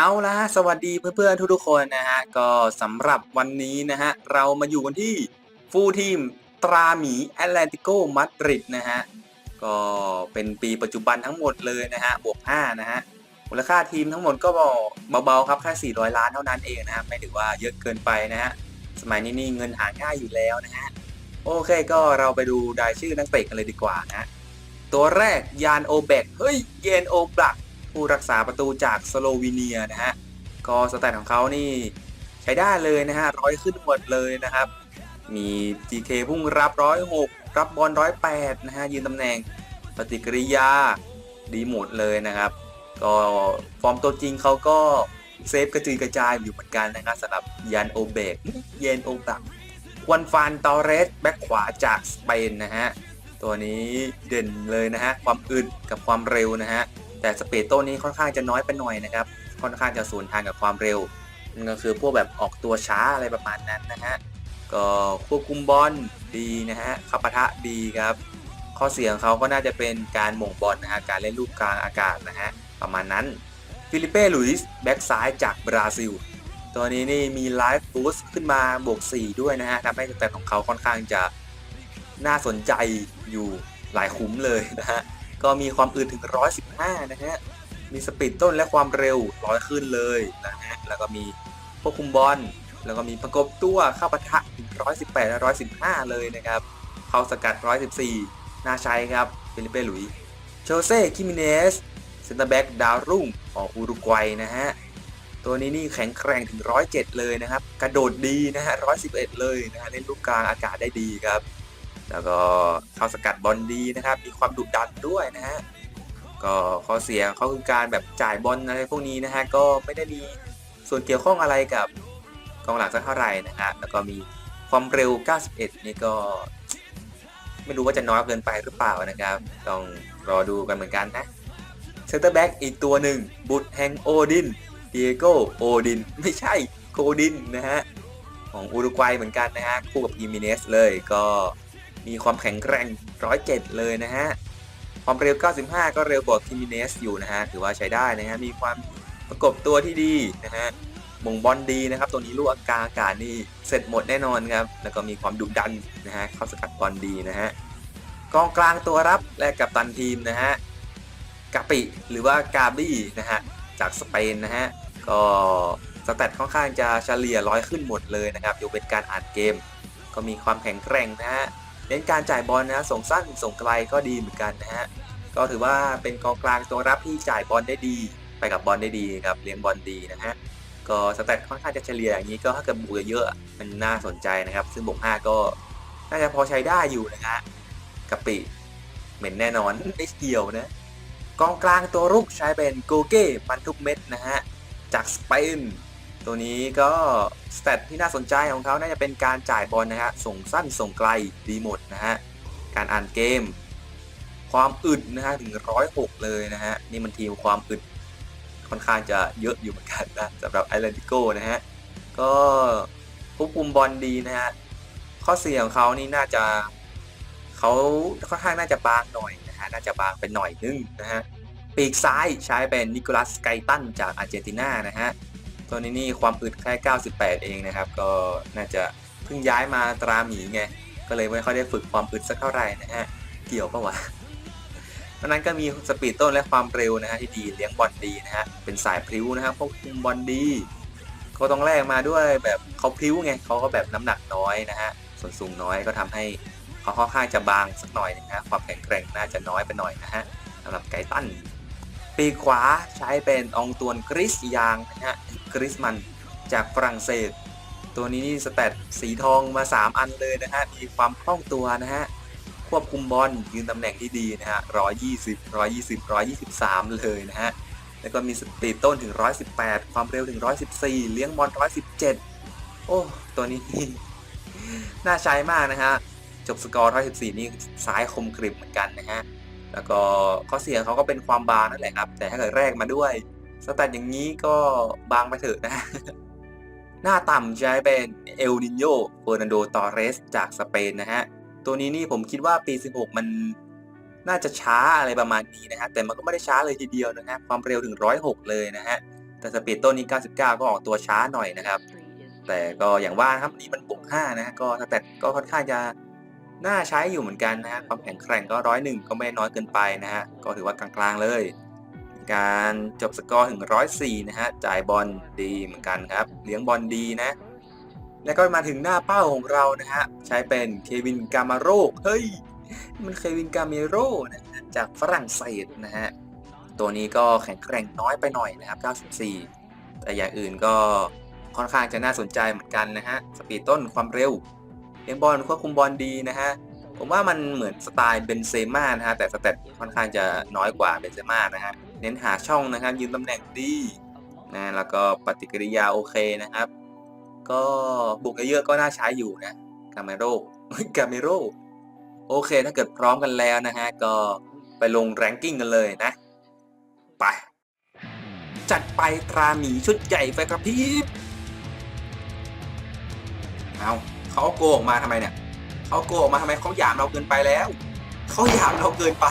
เอาละฮะสวัสดีเพื่อนๆทุกๆคนนะฮะ ก็สำหรับวันนี้นะฮะ เรามาอยู่กันที่ฟูลทีมตราหมีแอตเลนติโกมาดริดนะฮะ ก็เป็นปีปัจจุบันทั้งหมดเลยนะฮะ บวก 5 นะฮะ มูลค่าทีมทั้งหมดก็เบาๆครับแค่ 400 ล้านเท่านั้นเองนะครับไม่ถือว่าเยอะเกินไปนะฮะ สมัยนี้นี่เงินหาง่ายอยู่แล้วนะฮะ โอเคก็เราไปดูรายชื่อนักเตะกันเลยดีกว่านะ ตัวแรกยานโอเบกเฮ้ยเยนโอบลัก ผู้รักษาประตูจากสโลวีเนียนะฮะ ก็สแตทของเขานี่ใช้ได้เลยนะฮะร้อยขึ้นหมดเลยนะครับ มี GK พุ่งรับร้อยหกรับบอลร้อยแปดนะฮะ ยืนตำแหน่งปฏิกิริยาดีหมดเลยนะครับ ก็ฟอร์มตัวจริงเขาก็เซฟกระจุยกระจายอยู่เหมือนกันนะครับสำหรับยันโอเบกเยนโอบักควันฟานตอเรสแบ็คขวาจากสเปนนะฮะ ตัวนี้เด่นเลยนะฮะ ความอึดกับความเร็วนะฮะ แต่สเปโต้นี้ค่อนข้างจะน้อยไปหน่อยนะครับ ค่อนข้างจะสวนทางกับความเร็วนั่นก็คือพวกแบบออกตัวช้าอะไรประมาณนั้นนะฮะก็ควบคุมบอลดีนะฮะขับปะทะดีครับ ข้อเสียงเขาก็น่าจะเป็นการหม่งบอลนะฮะการเล่นลูกกลางอากาศนะฮะประมาณนั้นฟิลิเป้ลุยส์แบ็กซ้ายจากบราซิล ตัวนี้นี่มีไลฟ์บูสต์ขึ้นมาบวก 4 ด้วยนะฮะทำให้สแตทของเขาค่อนข้างจะน่าสนใจอยู่หลายคุ้มเลยนะฮะ ก็มีความอึดถึง 115 นะฮะ มีสปีดต้นและความเร็วร้อยขึ้นเลยนะฮะ แล้วก็มีควบคุมบอล แล้วก็มีประกบตัวเข้าปะทะถึง 118 และ 115 เลยนะครับ เข้าสกัด 114 น่าใช้ครับเฟลิเป้หลุยโชเซ่ คิมิเนส เซนเตอร์แบ็กดาวรุ่งของอุรุกวัยนะฮะ ตัวนี้นี่แข็งแกร่งถึง 107 เลยนะครับ กระโดดดีนะฮะ 111 เลยนะฮะ เล่นลูกกลางอากาศได้ดีครับ แล้วก็เข้าสกัดบอลดีนะครับ มีความดุดันด้วยนะฮะก็ข้อเสียเขาคือการแบบจ่ายบอลอะไรพวกนี้นะฮะก็ไม่ได้มีส่วนเกี่ยวข้องอะไรกับกองหลังสักเท่าไหร่นะฮะแล้วก็มีความเร็ว 91 นี่ก็ ไม่รู้ว่าจะน้อยเกินไปหรือเปล่านะครับ ต้องรอดูกันเหมือนกันนะเซนเตอร์แบ็กอีกตัวหนึ่ง บุตรแห่งโอดินเดียโกโอดิน ไม่ใช่โกดินนะฮะ ของอุรุกวัยเหมือนกันนะฮะ คู่กับอิมิเนสเลยก็ มีความแข็งแกร่ง 107 เลยนะฮะ ความเร็ว 95 ก็เร็วกว่าคิมิเนสอยู่นะฮะ ถือว่าใช้ได้นะฮะ มีความประกบตัวที่ดีนะฮะมงบอลดีนะครับ ตัวนี้ลูกอากาอากาศนี่เสร็จหมดแน่นอนครับ แล้วก็มีความดุดันนะฮะ เข้าสกัดบอลดีนะฮะ กองกลางตัวรับและกับตันทีมนะฮะ กาปิหรือว่ากาบี้นะฮะ จากสเปนนะฮะ ก็สแตทค่อนข้างจะเฉลี่ยร้อยขึ้นหมดเลยนะครับยกเป็นการอ่านเกม ก็มีความแข็งแกร่งนะฮะ เน้นการจ่ายบอลนะส่งสั้นส่งไกลก็ดีเหมือนกันนะฮะก็ถือว่าเป็นกองกลางตัวรับที่จ่ายบอลได้ดี ไปกับบอลได้ดีครับเลี้ยงบอลดีนะฮะก็สแตทค่อนข้างจะเฉลี่ยอย่างนี้ก็ถ้าเกิดบวกเยอะๆมันน่าสนใจนะครับ ซึ่งบวก5ก็น่าจะพอใช้ได้อยู่นะฮะกะปิเหม็นแน่นอนไม่เกี่ยวนะกองกลางตัวรุกใช้เป็นโกเก้มันทุกเม็ดนะฮะจากสเปน ตัวนี้ก็สเตตที่น่าสนใจของเขาน่าจะเป็นการจ่ายบอลนะฮะส่งสั้นส่งไกลดีหมดนะฮะการอ่านเกม ความอึดนะฮะถึงร้อยหกเลยนะฮะนี่มันทีมความอึดค่อนข้างจะเยอะอยู่เหมือนกันนะสำหรับไอแลนติโกนะฮะก็ควบคุมบอลดีนะฮะข้อเสียของเขานี่น่าจะเขาค่อนข้างน่าจะบางหน่อยนะฮะน่าจะบางเป็นหน่อยนึงนะฮะปีกซ้ายใช้เป็นนิโคลัสไกตันจากอาร์เจนตินานะฮะ ตัวนี้นี่ความอึดแค่ 98 เองนะครับ ก็น่าจะเพิ่งย้ายมาตราหมีไง ก็เลยไม่ค่อยได้ฝึกความอึดสักเท่าไหร่นะฮะ เกี่ยวปะวะเพราะนั้นก็มีสปีดต้นและความเร็วนะฮะที่ดีเลี้ยงบอลดีนะฮะ เป็นสายพริ้วนะครับควบคุมบอลดีก็ต้องแลกมาด้วยแบบเขาพริ้วไงเขาก็แบบน้ำหนักน้อยนะฮะ ส่วนสูงน้อยก็ทำให้เขาค่อนข้างจะบางสักหน่อยนะฮะ ความแข็งแกร่งน่าจะน้อยไปหน่อยนะฮะสำหรับไกตันปีขวาใช้เป็นองตวนกริสยางนะฮะ กริสมันจากฝรั่งเศส ตัวนี้นี่สแตทสีทองมา 3 อันเลยนะฮะ มีความคล่องตัวนะฮะ ควบคุมบอลยืนตำแหน่งที่ดีนะฮะ120 120 123เลยนะฮะ แล้วก็มีสปีดต้นถึง118ความเร็วถึง114เลี้ยงบอล117โอ้ ตัวนี้ น่าใช้มากนะฮะ จบสกอร์114นี่ซ้ายคมกริบเหมือนกันนะฮะแล้วก็ข้อเสียเขาก็เป็นความบางนั่นแหละครับ แต่ถ้าเกิดแรกมาด้วย สแตทอย่างนี้ก็บางไปเถอะนะ หน้าต่ำใช้เป็นเอลนิโยเฟอร์นันโดตอเรสจากสเปนนะฮะ ตัวนี้นี่ผมคิดว่าปี 16 มันน่าจะช้าอะไรประมาณนี้นะฮะ แต่มันก็ไม่ได้ช้าเลยทีเดียวนะฮะ ความเร็วถึง 106 เลยนะฮะ แต่สปีดต้นนี้ 99 ก็ออกตัวช้าหน่อยนะครับ แต่ก็อย่างว่านะครับนี่มันบวก5นะฮะ ก็สแตทก็ค่อนข้างจะน่าใช้อยู่เหมือนกันนะฮะ ความแข็งแกร่งก็ร้อยหนึ่งก็ไม่น้อยเกินไปนะฮะ ก็ถือว่ากลางๆเลย การจบสกอร์ถึงร้อยสี่นะฮะจ่ายบอลดีเหมือนกันครับ เลี้ยงบอลดีนะ แล้วก็มาถึงหน้าเป้าของเรานะฮะใช้เป็นเควินกามาโรเฮ้ยมันเควินกาเมโรนะฮะจากฝรั่งเศสนะฮะตัวนี้ก็แข็งแกร่งน้อยไปหน่อยนะครับ 94 แต่อย่างอื่นก็ค่อนข้างจะน่าสนใจเหมือนกันนะฮะสปีดต้นความเร็วเลี้ยงบอลควบคุมบอลดีนะฮะผมว่ามันเหมือนสไตล์เบนเซม่านะฮะแต่สเตตค่อนข้างจะน้อยกว่าเบนเซม่านะฮะ เน้นหาช่องนะครับ ยืนตำแหน่งดีนะแล้วก็ปฏิกิริยาโอเคนะครับ ก็บุกเยอะๆก็น่าใช้อยู่นะกาเมโรกาเมโรโอเค ถ้าเกิดพร้อมกันแล้วนะฮะ ก็ไปลงแรงกิ้งกันเลยนะ ไป จัดไปตราหมีชุดใหญ่ไฟกระพริบเอาเขาเอาโกออกมาทำไมเนี่ยเขาเอาโกออกมาทำไมเขาหยามเราเกินไปแล้วเขาหยามเราเกินไป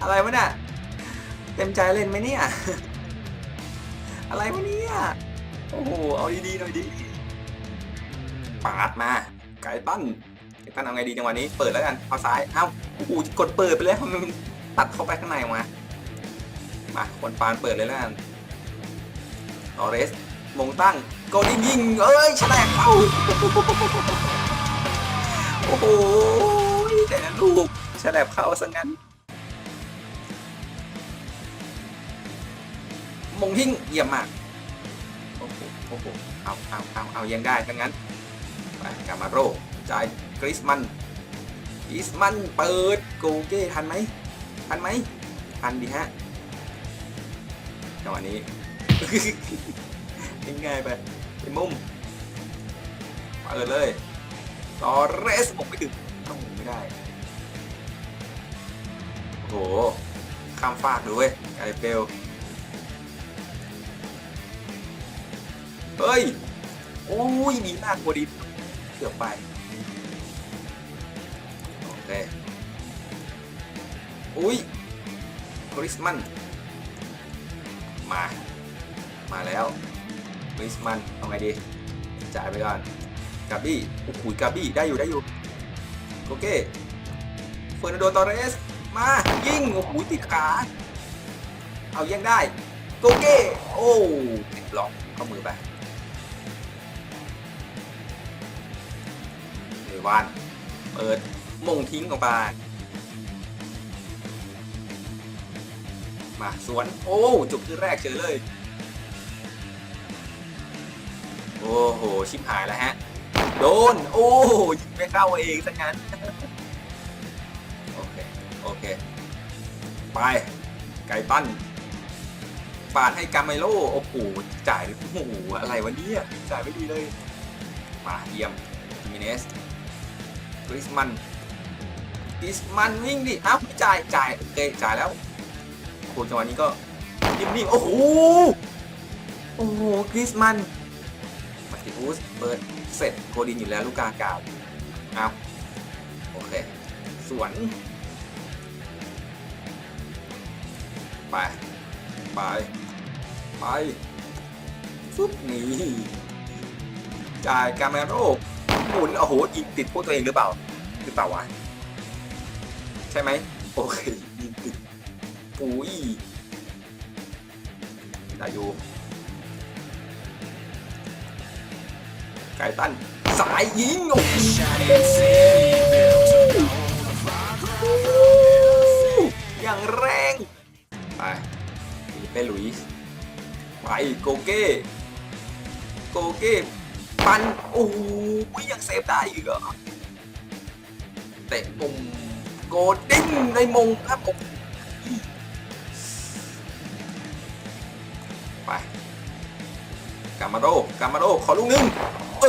อะไรวะเนี่ย เต็มใจเล่นไหมเนี่ย อะไรวะเนี่ย โอ้โห เอาดีๆหน่อยดิปาดมา ไก่ตั้นไก่ตั้นเอาไงดีจังหวะนี้ เปิดแล้วกัน เอาซ้าย เอ้า โอ้โห กดเปิดไปแล้วมันตัดเข้าไปข้างในมา มาคนปานเปิดเลยแล้วกันออเรส มงตั้งโกดิงยิง เอ้ยแฉลกเข้า โอ้โห แต่ละลูกแฉลบเข้าซะงั้น งทิ้งเยี่ยมมาก โอ้โหโอ้โหเอาเอาเอาเอายังได้ทั้งนั้นไปกามาโรจ่ายกริสมันกริสมันเปิดโกเก้ทันไหมทันไหมทันดีฮะจังหวะนี้ง่ายไปเป็นมุมเปิดเลยตอเรสผมไม่ถึงต้องไม่ได้ โอ้โห ข้ามฟากดูเว้ยไกเปล เฮ้ย โอ้ยดีมากโบดีเกือบไป โอเค อุ้ยคริสมัน มา มาแล้วคริสมันเอาไงดี จ่ายไปก่อนกาบี้โอ้โหกาบี้ได้อยู่ได้อยู่ โอเคเฟอร์นันโดตอเรส มา ยิง โอ้โหติดขา เอายังได้โกเก้ โอ้ติดบล็อก เข้ามือไป วาน เปิดมงทิ้งออกไป มาสวน โอ้จบคือแรกเฉยเลย โอ้โห ชิบหายแล้วฮะ โดน โอ้ยิงไม่เข้าเองซะงั้น โอเค โอเค ไป ไก่ปั้นปาดให้กาไมโลโอ้โหจ่ายโอ้โหอะไรวะเนี่ยจ่ายไม่ดีเลย มาเยี่ยมมิเนส กริสมันกริสมันวิ่งดิเอ้าไม่จ่ายจ่ายโอเคจ่ายแล้วโคจังหวะนี้ก็นิ่มๆโอ้โหโอ้โหกริสมันมาติอุสเปิร์ดเสร็จโคดินอยู่แล้วลูกกากาวเอาโอเคสวนไปไปไปฟึบหนี่จ่ายกาเมโร หมุนโอ้โหยิงติดพวกตัวเองหรือเปล่า หรือเปล่าวะ ใช่ไหมโอเคยิงติดปุ้ยได้อยู่ไก่ตั้นสายยิงโอ้อย่างแรงไปฟิลิปเป้ลุยไปโกเก้โกเก้ ปันโอ้โหยังเซฟได้อีกเหรอเตะมุมโกดิ้งในมงครับผมไปกามาโดกามาโดขอลูกหนึงเอ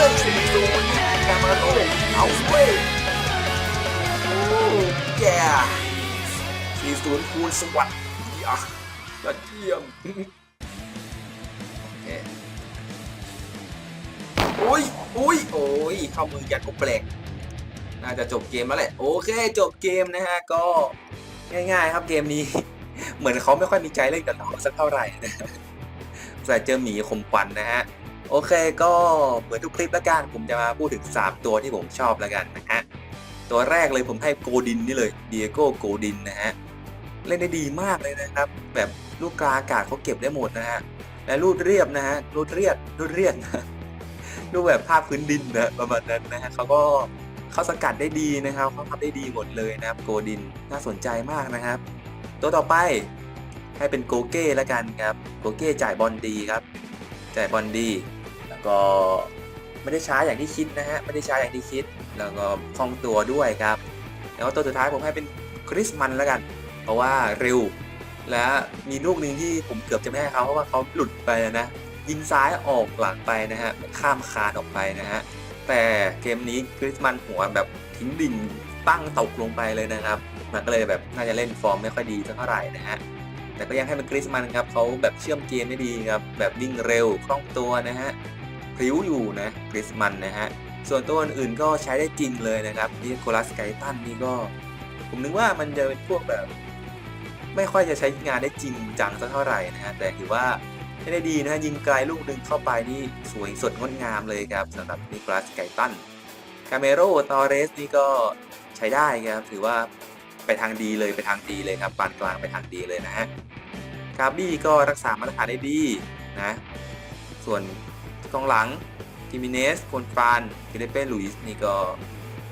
อสี่ศูนกามาโดเอาเว้ยโอ้แย่สี่ศูนย์คูณสวัสดิ์อะยอดเยี่ยม อุ้ยอุ้ยโอ้ยเข้ามือยัดกบแปลกน่าจะจบเกมแล้วแหละโอเคจบเกมนะฮะก็ง่าย ๆ ครับเกมนี้ เหมือนเขาไม่ค่อยมีใจเล่นกับเราสักเท่าไหร่นะแต่เจอหมีคมควันนะฮะโอเคก็เหมือนทุกคลิปแล้วกันผมจะมาพูดถึง 3 ตัวที่ผมชอบแล้วกันนะฮะตัวแรกเลยผมให้โกดินนี่เลยเดียโก้โกดินนะฮะเล่นได้ดีมากเลยนะครับ แบบลูกกลาอากาศเขาเก็บได้หมดนะฮะและรูดเรียบนะฮะรูดเรียบรูดเรียบนะ รูปแบบภาพพื้นดินนะประมาณนั้นนะฮะเขาก็เขาสกัดได้ดีนะครับเขาทำได้ดีหมดเลยนะครับโกดินน่าสนใจมากนะครับ ตัวต่อไปให้เป็นโกเก้แล้วกันครับโกเก้จ่ายบอลดีครับ จ่ายบอลดี แล้วก็ไม่ได้ช้าอย่างที่คิดนะฮะไม่ได้ช้าอย่างที่คิด แล้วก็คล่องตัวด้วยครับ แล้วตัวสุดท้ายผมให้เป็นคริสมันแล้วกัน เพราะว่าเร็ว และมีลูกหนึ่งที่ผมเกือบจะไม่ให้เขาเพราะว่าเขาหลุดไปนะ ยิงซ้ายออกหลังไปนะฮะข้ามคานออกไปนะฮะแต่เกมนี้คริสมันหัวแบบทิ้งดิ่งตั้งตกลงไปเลยนะครับ มันก็เลยแบบน่าจะเล่นฟอร์มไม่ค่อยดีสักเท่าไหร่นะฮะแต่ก็ยังให้เป็นคริสมันครับเขาแบบเชื่อมเกมได้ดีครับแบบวิ่งเร็วคล่องตัวนะฮะพริ้วอยู่นะคริสมันนะฮะส่วนตัวอื่นก็ใช้ได้จริงเลยนะครับที่โคลัสไกตันนี่ก็ ผมนึกว่ามันจะเป็นพวกแบบ ไม่ค่อยจะใช้งานได้จริงจังสักเท่าไหร่นะฮะแต่ถือว่า ไม่ได้ดีนะ ยิงไกลลูกหนึ่งเข้าไปนี่สวยสดงดงามเลยครับสำหรับนิโคลัสไกตันคาเมโรตอเรสนี่ก็ใช้ได้ครับ ถือว่าไปทางดีเลยไปทางดีเลยครับปานกลางไปทางดีเลยนะฮะคาร์บี้ก็รักษามาตรฐานได้ดีนะ ส่วนกองหลังทิมิเนสโคนฟานกิเลเป้ลุยส์นี่ก็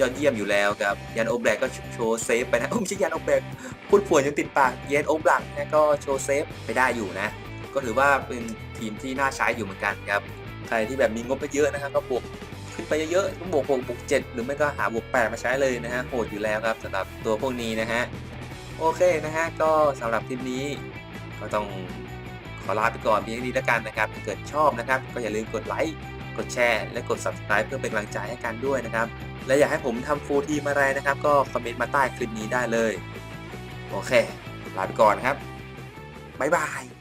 ยอดเยี่ยมอยู่แล้วครับยันโอแบลกก็โชว์เซฟไปนะโอ้ไม่ใช่ยันโอแบลกพูดผวนยังติดปากยันโอแบลกนะก็โชว์เซฟไปได้อยู่นะ ก็ถือว่าเป็นทีมที่น่าใช้อยู่เหมือนกันครับใครที่แบบมีงบไปเยอะนะครับก็บวกขึ้นไปเยอะๆต้องบวกหกบวกเจ็ดหรือไม่ก็หาบวกแปดมาใช้เลยนะฮะโหดอยู่แล้วครับสำหรับตัวพวกนี้นะฮะโอเคนะฮะก็สำหรับคลิปนี้ ก็ต้องขอลาไปก่อนเพียงเท่านี้แล้วกันนะครับถ้าเกิดชอบนะครับ ก็อย่าลืมกดไลค์กดแชร์และกด subscribe เพื่อเป็นกำลังใจให้กันด้วยนะครับ และอยากให้ผมทำฟูลทีมอะไรนะครับ ก็คอมเมนต์มาใต้คลิปนี้ได้เลย โอเค ลาไปก่อนครับ บ๊ายบาย